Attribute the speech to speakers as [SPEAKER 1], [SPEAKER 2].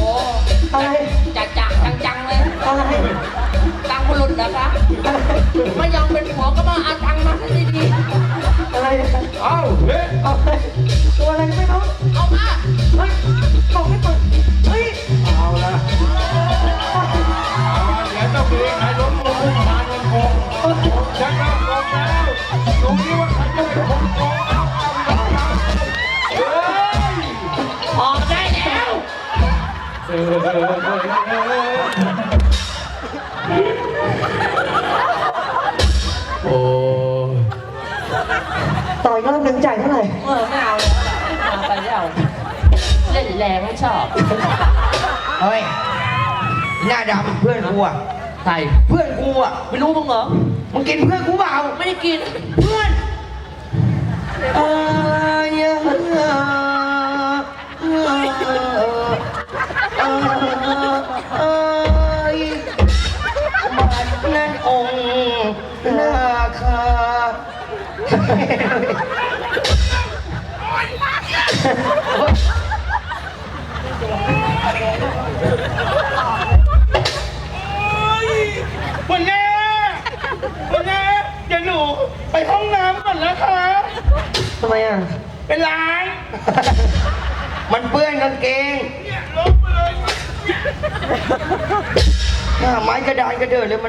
[SPEAKER 1] โอ้อะไร จังจังจังจังเลย
[SPEAKER 2] อะไร
[SPEAKER 1] ตังคุณหลุดนะคะไม่ยังเป็นหัวก็มาเอาตังมาซะดี
[SPEAKER 2] อะไรๆ
[SPEAKER 3] เอาเฮ้ย
[SPEAKER 2] อะไรตัวอะไรไม่รู้
[SPEAKER 1] เอามา
[SPEAKER 2] ไม่ตอกให้เปิดเฮ้ย
[SPEAKER 3] เอาละเอาเดี๋ยวเจ้เพลงให้ล้มลงมาลงคงชักเริ่มลงแล้วตรงนี้
[SPEAKER 1] โอ
[SPEAKER 3] ้
[SPEAKER 2] ต่อยรอบหนึ่งจ่ายเท่าไหร่
[SPEAKER 1] เออไม่เอาแล้วมาไปแล้วเล่นแรงไม่ชอบ
[SPEAKER 4] เฮ้ยหน้าดำเพื่อนกูอะ
[SPEAKER 1] ใคร
[SPEAKER 4] เพื่อนกูอะ
[SPEAKER 1] ไม่รู้มึงเหรอ
[SPEAKER 4] มึงกินเพื่อนกูเปล่า
[SPEAKER 1] ไม่ได้กินเพื่อน
[SPEAKER 4] เอ้ยเอ้ย เอ้ยเอ้ยบัดนั้นองค์นาคาวันนี้วันนี้เดี๋ยวหนูไปห้องน้ำก่อนนะคะ
[SPEAKER 2] ทำไมอะ
[SPEAKER 4] ไปล้างมันเปื้อนกางเกง หน้าไม้กระดานกระเดิดเลยมัน